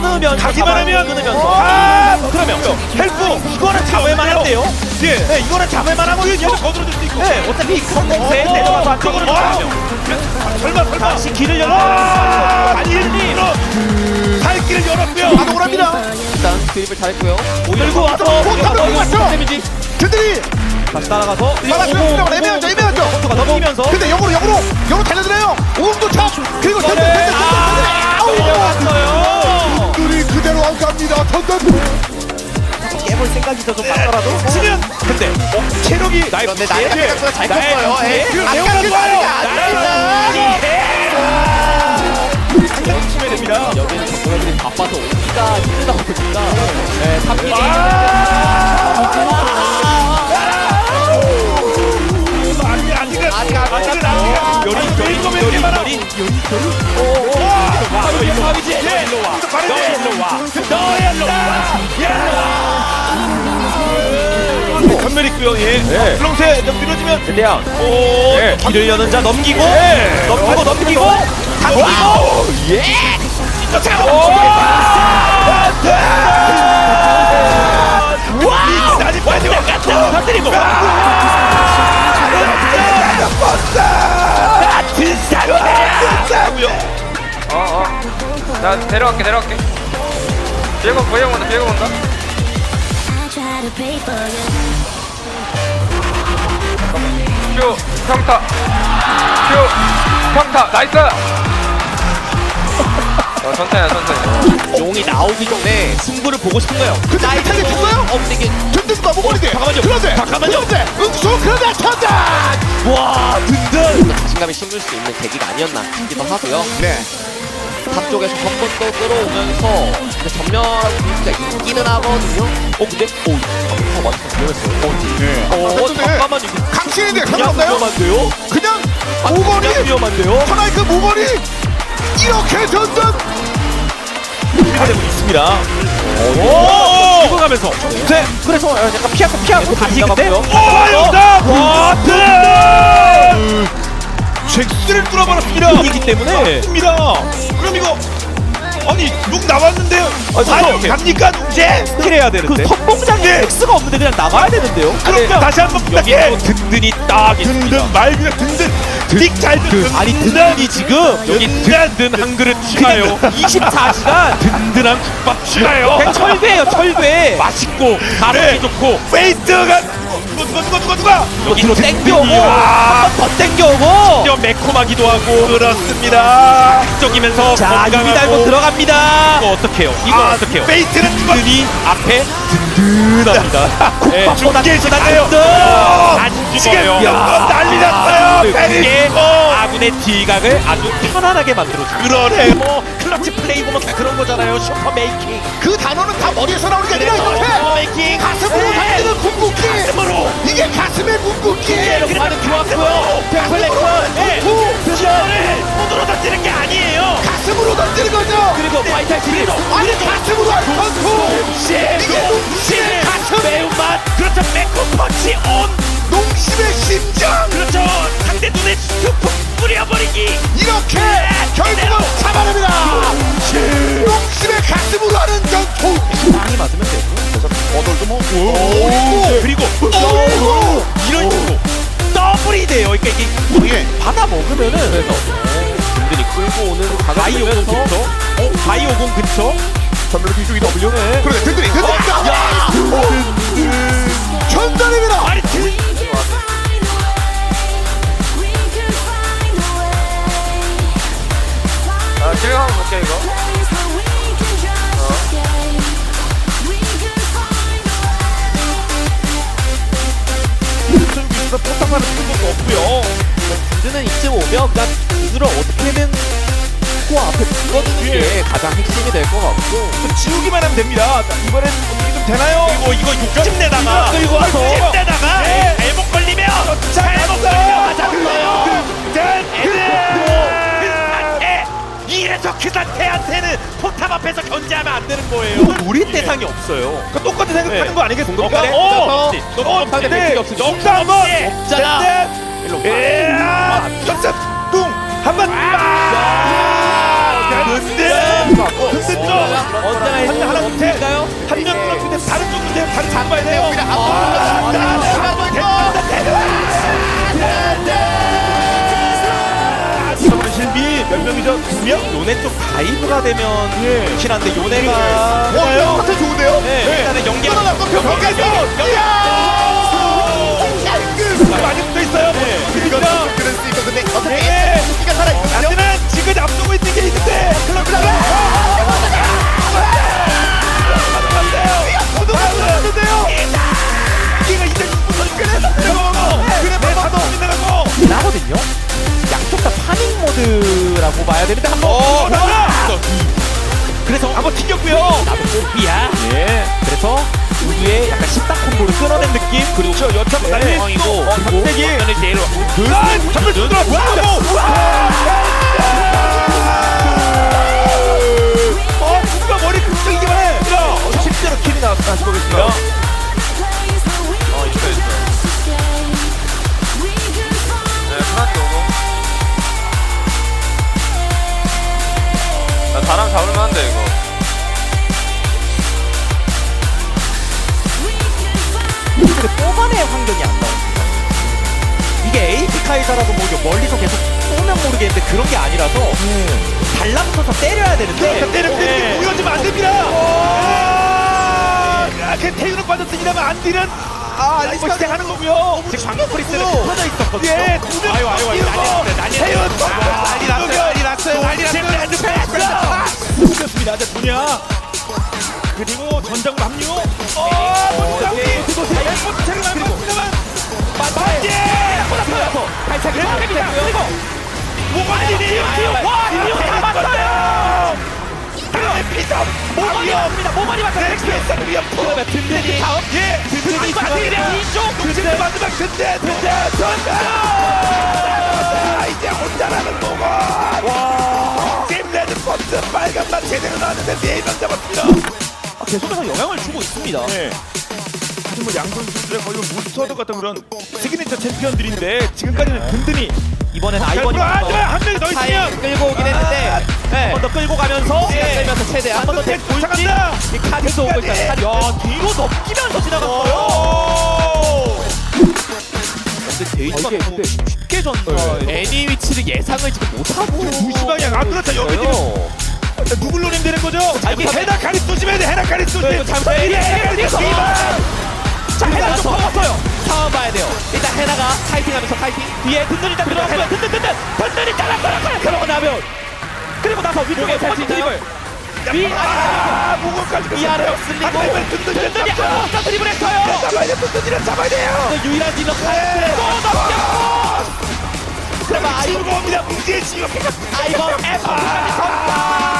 끊으면 가기만 하면 끊으면서 아 그러면 헬프 이거는 잡을 만 한데요? 예 네, 이거는 잡을 만 하거든요. 계속 거들어 줄 수 있고 네, 어차피 성공세 내려가서 안쪽으로 들어가면 설마 설마 다시 길을 열어. 아 이런 살길을 열었고요 가동을 합니다. 일단 드립을 잘했고요. 들고 와서 포탑을 맞죠? 든든히 다시 따라가서 애매하죠. 포트가 넘기면서 근데 역으로 역으로 역으로 깨볼 생각이죠 좀 맞더라도. 치면 근데 어, 체력이 나의 그런데 부시에 나이가 생각보다 잘 나의 컸어요. 부시에 예. 그 아까 배우는 그 거예요. 말이 안 상당히 치면 됩니다. 여기는 바빠서 오기가 힘들다 보니까 네, 탑기지 아직 아직은 아직 안 아직은 아직은 요리 요리 요리 요리 요리 오오오 바로 일로 와 예, 일로 와너 일로 와 너 일로 와 전멸 있고요 예. 블롱세 좀 밀어주면 대대양 오 네, 길을 여는 자 넘기고 네. 넘기고 넘기고 당기고. 와 내려갈게 내려갈게 건 보영 온다 건 온다. 큐 평타 큐 평타 나이스 어 천천히 해, 천천히 용이 나오기 전에 승부를 보고 싶은 거예요. 근데 대타게 쳤어요? 엎드기 든든과 모거리대 잠깐만요. 그런데 잠깐만요. 그런데 응수 그런데 천단 와 든든 자신감이 심을 수 있는 계기가 아니었나 싶기도 하고요. 네 탑 쪽에서 한 번 더 끌어오면서 근데 전멸하고 분위기가 있기는 하거든요. 어 근데? 오 아, 맞다. 위험했어요. 어, 어, 어 잠깐만 이거 강신인데 그냥 상관없나요? 위험한데요? 그냥 그냥 모거리? 위험한데요? 천하의 그 모거리 이렇게 든든 하고 있습니다. 오! 이거 가면서. 네 그래서 약간 피하고 피하고 다시 근데? 오 영다 버튼 잭스를 뚫어버렸습니다. 이기 때문에. 맞습니다. 그럼 이거 아니 룩 나왔는데요? 아, 저- 과연 갑니까 룩제 스킬 해야 되는데. 그 선봉장에 X가 없는데 그냥 나가야 되는데요? 그럼 다시 한번 부탁해. 여기 든든히 딱 있습니다. 든든 말 그냥 든든 딕잘 든든 아니 든든이 지금 여기 든든 한 그릇 추가요. 24시간. 든든한 국밥 추가요. 그냥 철배예요 철배. 맛있고 가성비 좋고. 페이스가 누가 누가 누가 누가 누가? 여기로 땡겨오고 와. 한번더 땡겨오고. 좀 매콤하기도 하고. 그렇습니다. 적이면서 자 유비 달고. 들어갑니다. 이거 어떡해요? 이거 아, 어떡해요? 페이스는 든든히 앞에 든든합니다. 국밥보다 죽게 든든 안 죽어요. 야, 난리 났어요. 이게 페리스코 아군의 딜각을 아주 편안하게 만들어줍니다 그러네 뭐 클러치 플레이 보면 다 그런 거잖아요. 슈퍼 메이킹. 그 단어는 다 머리에서 나오는 게 아니라 슈퍼 옆에 메이킹. 가슴으로 달리는 궁극기. 가슴으로. 이게 가슴의 궁극기. 많은 좋았고요. 백플레이크 시원을 손으로 던지는 게 아니에요. 가슴으로 던지는 거죠. 그리고 파이탈 TV 아니 가슴으로 한 전투. 이게 농심의 가슴. 매운맛. 그렇죠. 매콤 펀치 온 농심의 심장. 그렇죠. 상대 눈에 툭툭 뿌려버리기. 이렇게 결국은 잡아냅니다. 농심의 가슴으로 하는 전투. 방이 맞으면 돼요 그리고. 오! 이런 식으로 더블이 돼요. 그러니까 이게 이게 받아 먹으면은 그래서 든든히 끌고 오는 바이 오공 가격이면서 근처 어? 바이 오공 근처 전멸 뒤쪽이 W 네. 그래 든든히 든든히 전달입니다. 아니 드- 볼게 이거. way. 여기서 포탑하는 것도 없고요. 든든은 이쯤 오면 그냥 이들을 어떻게든 코 앞에 묶어두는 게 가장 핵심이 될 것 같고. 좀 지우기만 하면 됩니다. 자, 이번엔 어떻게 좀 되나요? 그리고 이거 욕심 내다가 끌고 와서. 욕심 내다가 잘못 걸리면 잘못 걸리면 맞았어요 기사태한테는 포탑 앞에서 견제하면 안 되는 거예요. 노릴 예. 대상이 없어요. 그러니까 똑같이 생각하는 거 아니겠습니까? 어 어, 네. 예. 어! 어, 어! 넘어가는 없으니까. 한번! 없잖아. 일로 와. 에아! 역사! 뚱! 한번! 근데! 근데 좀! 언제 하나 하나 해도 못해! 없을까요? 다른 쪽도 돼요. 다른 잡아야 돼요. 그냥 앞으로 이죠? 두 명? 요네 좀 다이브가 되면 예. 좋긴 한데 요네가 어, 똑같아 좋은데요? 네, 일단은 연기 끊어놨고 병까지. 많이 붙어 있어요. 이건 좀 그럴 수 있고 근데 어떻게 예. SSC가 살아있거든요. 하지만 지금 앞서고 있는 게 있는데 클럽 안돼 튕겼고요. 나도 뽀삐야. 예. 그래서 우주의 약간 십딱 콤보를 끊어낸 느낌 그리고 저 여참 날리 상황이고 어, 갑자기 완전히 제일 아, 잠깐 들어. 어, 누가 머리 긁적 이기만 해. 근데 뽑아낼 환경이 안 나옵니다. 이게 AP 카이사라도 뭐 이게 멀리서 계속 쏘면 모르겠는데 그런 게 아니라서 달라붙어서 때려야 되는데 자, 때려 때리기 네. 무너지면 안 됩니다. 아, 그 태우는 빠졌으니라면 안 되는 아, 이거 시작하는 거고요. 지금 방금 프리스는 터져 있었거든요. 예, 두명 아유 아유 아유 난리 났어요. 난리 태운 났어요. 난리 났어요. 난리 났어요. 난리 났어요. 죽였습니다. 이제 두냐. 그리고 전장 합류. 어, 전장 예. 모가리 맞다. 위협. 그러면 든든히 다음. 예. 든든히 맞으면 이쪽. 든든 마지막 든든. 든든. 전다. 이제 혼자라는 거고. 와. 게임 레드 포트 빨간맛 제대로 나왔는데 네명 잡았습니다. 계속해서 영향을 주고 있습니다. 네. 사실 뭐 양 선수들의 거의 뭐 모스터드 같은 그런 시그니처 챔피언들인데 지금까지는 든든히 이번엔 아이번이 아. 한 명이 더 있으면 끌고 오긴 했는데 한 번 더 끌고 가면서 예. 끌면서 최대한 한 번더 또 돌지 차간다. 이 카드도 오고 있어요. 카드. 야 뒤로 넘기면서 지나갔어요. 오! 근데 데이지가 너무 쉽게 전다. 애니 위치를 예상을 지금 못하고 무시방향. 아, 그렇죠. 여기 지금 누굴 노리면 되는 거죠? 아, 이게 헤나 카리스 조심해야 돼. 헤나 카리스 조심. 네, 예, 예, 헤나 예, 카리스 예, 이만. 자 헤나 좀 먹었어요. 상황 봐야 돼요. 일단 헤나가 파이팅하면서 파이팅. 뒤에 든든히 딱 들어갔고요. 든든 든든 든든히 잘랐어요. 그러고 나면 그리고 나서 위쪽에 펼친 드립을 위 아래 아, 목을까지 위 아래로 쓸리고 잡죠. 아무나 드립을 했어요. 잡아야 돼. 든든히를 잡아야 돼요. 그 유일한 딜러 네. 또 넘겼고 그러면 아이 지우고 옵니다. 지우. 아이번 F까지 선다.